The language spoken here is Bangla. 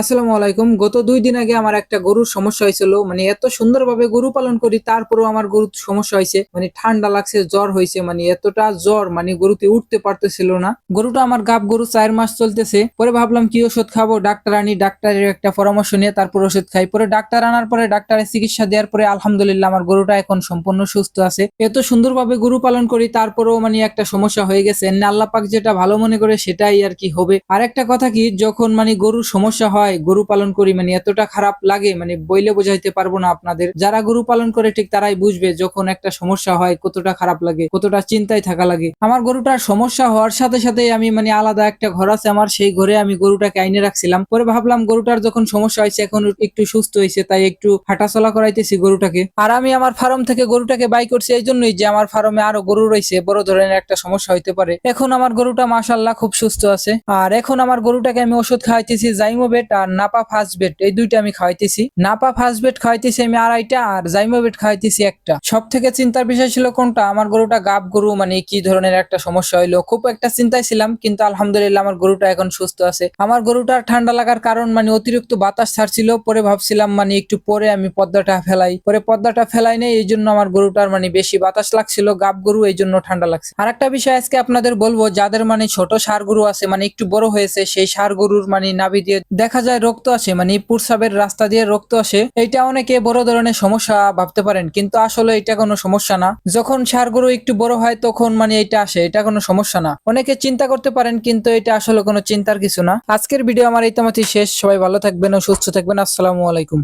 আসসালামু আলাইকুম। গত দুই দিন আগে আমার একটা গরুর সমস্যা হয়েছিল। মানে এত সুন্দরভাবে গরু পালন করি, তারপরেও আমার গরুর সমস্যা হয়েছে। মানে ঠান্ডা লাগছে, জ্বর হয়েছে। মানে এতটা জ্বর মানে গরুতে উঠতে পারতেছিল না। গরুটা আমার গাব গরু চার মাস চলতেছে। পরে ভাবলাম কি ওষুধ খাব? ডাক্তার আনি, ডাক্তারের একটা পরামর্শ নিয়ে তারপর ওষুধ খাই। পরে ডাক্তার আনার পরে ডাক্তারের চিকিৎসা দেওয়ার পরে আলহামদুলিল্লাহ আমার গরুটা এখন সম্পূর্ণ সুস্থ আছে। এত সুন্দরভাবে গরু পালন করি, তারপরেও মানে একটা সমস্যা হয়ে গেছে। আল্লাহ পাক যেটা ভালো মনে করে সেটাই আর কি হবে। আর একটা কথা কি, যখন মানে গরুর সমস্যা হয় গরু পালন করি মানে এতটা খারাপ লাগে মানে বইলে বোঝাইতে পারব না আপনাদের। যারা গরু পালন করে, ঠিক তারাই বুঝবে যখন একটা সমস্যা হয়, কতটা খারাপ লাগে, কতটা চিন্তায় থাকা লাগে। আমার গরুটার সমস্যা হওয়ার সাথে সাথে আমি মানে আলাদা একটা ঘর আছে আমার, সেই ঘরে আমি গরুটাকে আইনে রাখছিলাম। পরে ভাবলাম গরুটার যখন সমস্যা হয়েছে, এখন একটু সুস্থ হয়েছে, তাই একটু হাঁটাচলা করাইতেছি গরুটাকে। আর আমি আমার ফার্ম থেকে গরুটাকে বাই করছি, এই জন্যই যে আমার ফার্মে আরও গরু রয়েছে, বড় ধরনের একটা সমস্যা হইতে পারে। এখন আমার গরুটা মাশাল্লাহ খুব সুস্থ আছে। আর এখন আমার গরুটাকে আমি ওষুধ খাওয়াইতেছি, জাইমোবেট আর নাপা ফার্স্ট বেড এই দুইটা আমি খাওয়াইতেছি। নাপা ফার্স্ট বেড খাওয়াইতেছি আমি আড়াইটা আর জাইমোবেট খাওয়াইতেছি একটা। সব থেকে চিন্তার বিষয় ছিল কোনটা? আমার গরুটা গাব গরু মানে কি ধরনের একটা সমস্যা হইল? খুব একটা চিন্তায় ছিলাম, কিন্তু আলহামদুলিল্লাহ আমার গরুটা এখন সুস্থ আছে। আমার গরুটার ঠান্ডা লাগার কারণ মানে অতিরিক্ত বাতাস ছাড়ছিল, পরে ভাবছিলাম মানে একটু পরে আমি পর্দাটা ফেলাই। পরে পর্দাটা ফেলাই নেই, এই জন্য আমার গরুটার মানে বেশি বাতাস লাগছিল, গাব গরু, এই জন্য ঠান্ডা লাগছে। আর একটা বিষয় আজকে আপনাদের বলব, যাদের মানে ছোট সার গরু আছে মানে একটু বড় হয়েছে, সেই সার গরুর মানে নাভি দিয়ে দেখা যায় রক্ত আসে মানে প্রসাবের রাস্তা দিয়ে রক্ত আসে এটা অনেকে বড় ধরনের সমস্যা ভাবতে পারেন। কিন্তু আসলে এটা কোনো সমস্যা না। যখন সার গরু একটু বড় হয়, তখন মানে এটা আসে, এটা কোনো সমস্যা না। অনেকে চিন্তা করতে পারেন, কিন্তু এটা আসলে কোনো চিন্তার কিছু না। আজকের ভিডিও আমার এই তোমাতে শেষ। সবাই ভালো থাকবেন ও সুস্থ থাকবেন। আসসালামু আলাইকুম।